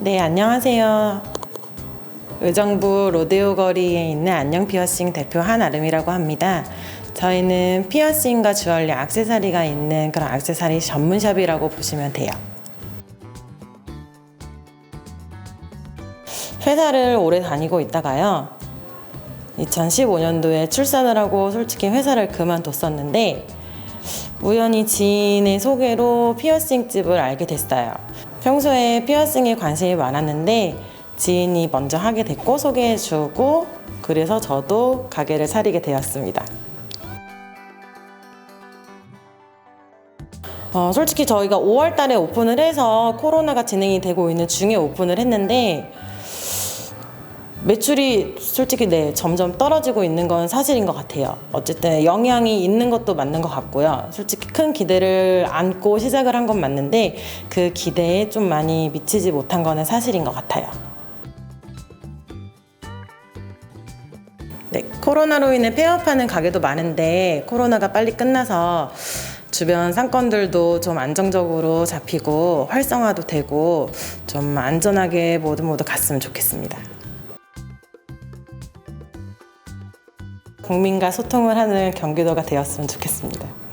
네, 안녕하세요. 의정부 로데오 거리에 있는 안녕 피어싱 대표 한아름이라고 합니다. 저희는 피어싱과 주얼리, 액세서리가 있는 그런 액세서리 전문샵이라고 보시면 돼요. 회사를 오래 다니고 있다가요. 2015년도에 출산을 하고 솔직히 회사를 그만뒀었는데 우연히 지인의 소개로 피어싱 집을 알게 됐어요. 평소에 피어싱에 관심이 많았는데 지인이 먼저 하게 됐고 소개해주고 그래서 저도 가게를 차리게 되었습니다. 어, 솔직히 저희가 5월 달에 오픈을 해서 코로나가 진행이 되고 있는 중에 오픈을 했는데 매출이 솔직히 네 점점 떨어지고 있는 건 사실인 것 같아요. 어쨌든 영향이 있는 것도 맞는 것 같고요. 솔직히 큰 기대를 안고 시작을 한 건 맞는데 그 기대에 좀 많이 미치지 못한 거는 사실인 것 같아요. 네, 코로나로 인해 폐업하는 가게도 많은데 코로나가 빨리 끝나서 주변 상권들도 좀 안정적으로 잡히고 활성화도 되고 좀 안전하게 모두 모두 갔으면 좋겠습니다. 국민과 소통을 하는 경기도가 되었으면 좋겠습니다.